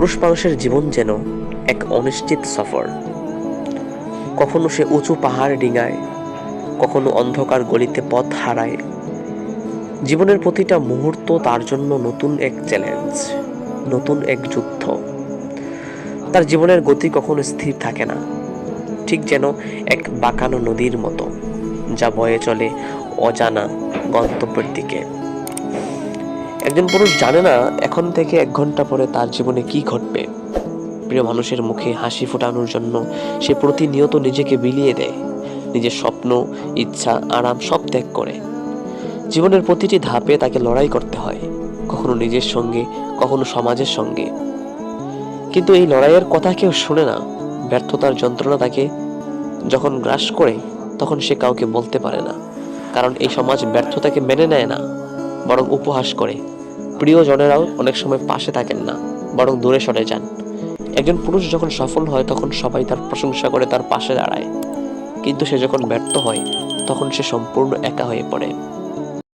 পুরুষ মানুষের জীবন যেন এক অনিশ্চিত সফর। কখনো সে উঁচু পাহাড় ডিঙায়, কখনো অন্ধকার গলিতে পথ হারায়। জীবনের প্রতিটা মুহূর্ত তার জন্য নতুন এক চ্যালেঞ্জ নতুন এক যুদ্ধ। তার জীবনের গতি কখনো স্থির থাকে না, ঠিক যেন এক বাঁকানো নদীর মতো, যা বয়ে চলে অজানা গন্তব্যের দিকে। একজন পুরুষ জানে না এখন থেকে এক ঘণ্টা পরে তার জীবনে কি ঘটবে। প্রিয় মানুষের মুখে হাসি ফোটানোর জন্য সে প্রতিনিয়ত নিজেকে বিলিয়ে দেয়, নিজের স্বপ্ন, ইচ্ছা, আরাম সব ত্যাগ করে। জীবনের প্রতিটি ধাপে তাকে লড়াই করতে হয়, কখনো নিজের সঙ্গে, কখনো সমাজের সঙ্গে। কিন্তু এই লড়াইয়ের কথা কেউ শুনে না, ব্যর্থতার যন্ত্রণা তাকে যখন গ্রাস করে, তখন সে কাউকে বলতে পারে না, কারণ এই সমাজ ব্যর্থতাকে মেনে নেয় না, বরং উপহাস করে। প্রিয়জনেরাও অনেক সময় পাশে থাকেন না, বরং দূরে সরে যান। একজন পুরুষ যখন সফল হয়, তখন সবাই তার প্রশংসা করে তার পাশে দাঁড়ায়। কিন্তু সে যখন ব্যর্থ হয়, তখন সে সম্পূর্ণ একা হয়ে পড়ে।